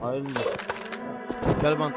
Hayırdır. Gel bana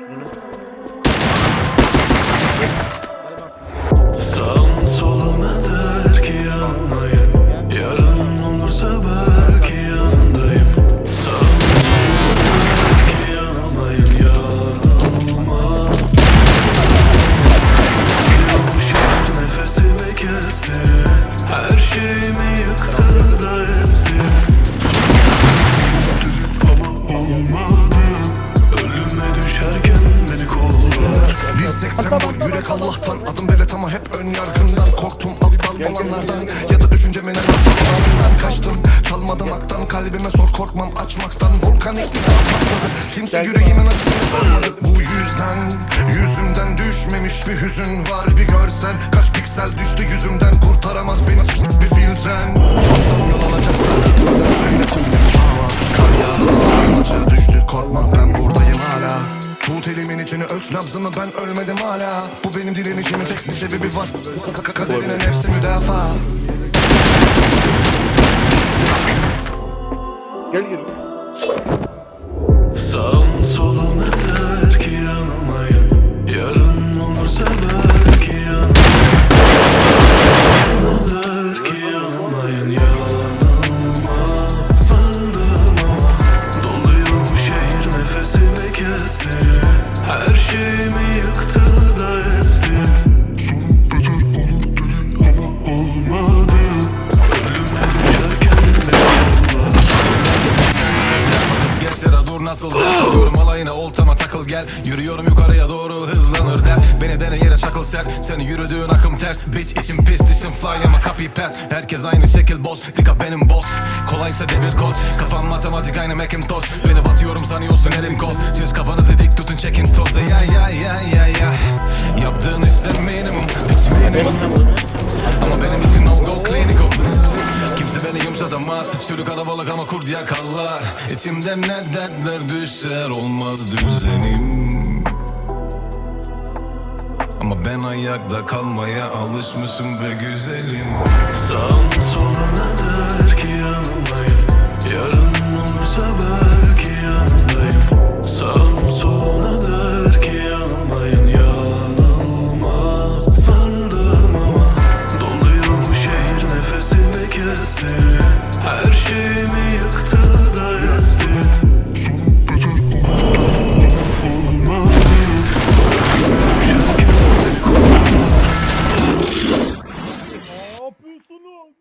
1.80 boy yürek Allah'tan. Adım velet ama hep ön yargından Korktum. Aptal olanlardan Ya da düşüncemin en aptallarından Kaçtım. Çalmadım aktan Kalbime sor korkmam. Açmaktan Volkanik bir Kimse yüreğimin acısını sormadı. Bu yüzden yüzümden düşmemiş bir hüzün var. Bir görsen kaç piksel düştü yüzümden. Kurtaramaz beni. Bir filtren nabzımı ben ölmedim hala. Bu benim direnişimin tek bir sebebi var. Kaderine nefsi müdafaa. Gel gir. Sağım dur nasıl ders alıyorum alayına oltama takıl gel. Yürüyorum yukarıya doğru hızlanır der. Beni dene yere çakıl ser. Seni yürüdüğün akım ters. Bitch içim pis dişim fly ama copy pass. Herkes aynı şekil boz Dikkat benim boss. Kolaysa devir koz Kafam matematik aynı Macintosh Beni batıyorum sanıyorsun elim koz Siz kafanızı dik tutun çekin toz Ya ya ya ya ya. Yaptığın işler minimum. Hiç minimum Yumuşatamaz Sürü kalabalık ama kurt yakallar İçimde ne dertler düşer Olmaz düzenim. Ama ben ayakta kalmaya alışmışım be güzelim ezdi Her şeyimi yıktı da ezdi Ne yapıyorsunuz?